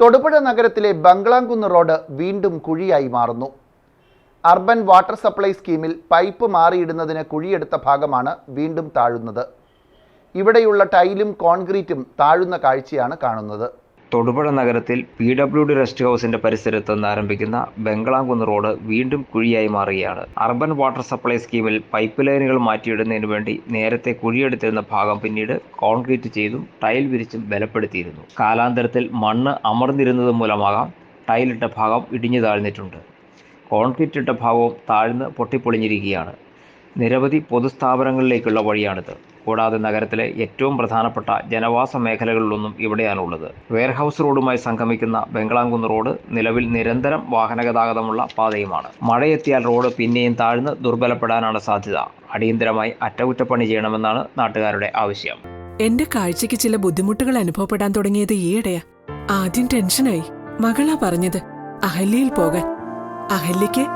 തൊടുപുഴ നഗരത്തിലെ ബംഗ്ലാംകുന്ന് റോഡ് വീണ്ടും കുഴിയായി മാറുന്നു. അർബൻ വാട്ടർ സപ്ലൈ സ്കീമിൽ പൈപ്പ് മാറിയിടുന്നതിന് കുഴിയെടുത്ത ഭാഗമാണ് വീണ്ടും താഴുന്നത്. ഇവിടെയുള്ള ടൈലും കോൺക്രീറ്റും താഴുന്ന കാഴ്ചയാണ് കാണുന്നത്. തൊടുപുഴ നഗരത്തിൽ പി ഡബ്ല്യു ഡി റെസ്റ്റ് ഹൗസിന്റെ പരിസരത്ത് നിന്ന് ആരംഭിക്കുന്ന ബംഗ്ലാംകുന്ന് റോഡ് വീണ്ടും കുഴിയായി മാറുകയാണ്. അർബൻ വാട്ടർ സപ്ലൈ സ്കീമിൽ പൈപ്പ് ലൈനുകൾ മാറ്റിയിടുന്നതിന് വേണ്ടി നേരത്തെ കുഴിയെടുത്തിരുന്ന ഭാഗം പിന്നീട് കോൺക്രീറ്റ് ചെയ്തും ടൈൽ വിരിച്ചും ബലപ്പെടുത്തിയിരുന്നു. കാലാന്തരത്തിൽ മണ്ണ് അമർന്നിരുന്നത് മൂലമാകാം ടൈലിട്ട ഭാഗം ഇടിഞ്ഞു താഴ്ന്നിട്ടുണ്ട്. കോൺക്രീറ്റ് ഇട്ട ഭാഗവും താഴ്ന്ന് പൊട്ടിപ്പൊളിഞ്ഞിരിക്കുകയാണ്. നിരവധി പൊതുസ്ഥാപനങ്ങളിലേക്കുള്ള വഴിയാണിത്. കൂടാതെ നഗരത്തിലെ ഏറ്റവും പ്രധാനപ്പെട്ട ജനവാസ മേഖലകളിലൊന്നും ഇവിടെയാണുള്ളത് വെയർഹൌസ് റോഡുമായി സംഗമിക്കുന്ന ബംഗ്ലാംകുന്ന് റോഡ് നിലവിൽ നിരന്തരം വാഹനഗതാഗതമുള്ള പാതയുമാണ്. മഴയെത്തിയാൽ റോഡ് പിന്നെയും താഴ്ന്ന് ദുർബലപ്പെടാനാണ് സാധ്യത. അടിയന്തരമായി അറ്റകുറ്റപ്പണി ചെയ്യണമെന്നാണ് നാട്ടുകാരുടെ ആവശ്യം. എന്റെ കാഴ്ചയ്ക്ക് ചില ബുദ്ധിമുട്ടുകൾ അനുഭവപ്പെടാൻ തുടങ്ങിയത് ഈയിടെയാ. ആദ്യം ടെൻഷനായി. മകളാ പറഞ്ഞത് അഹല്യയിൽ പോകാൻ. അഹല്യയ്ക്ക്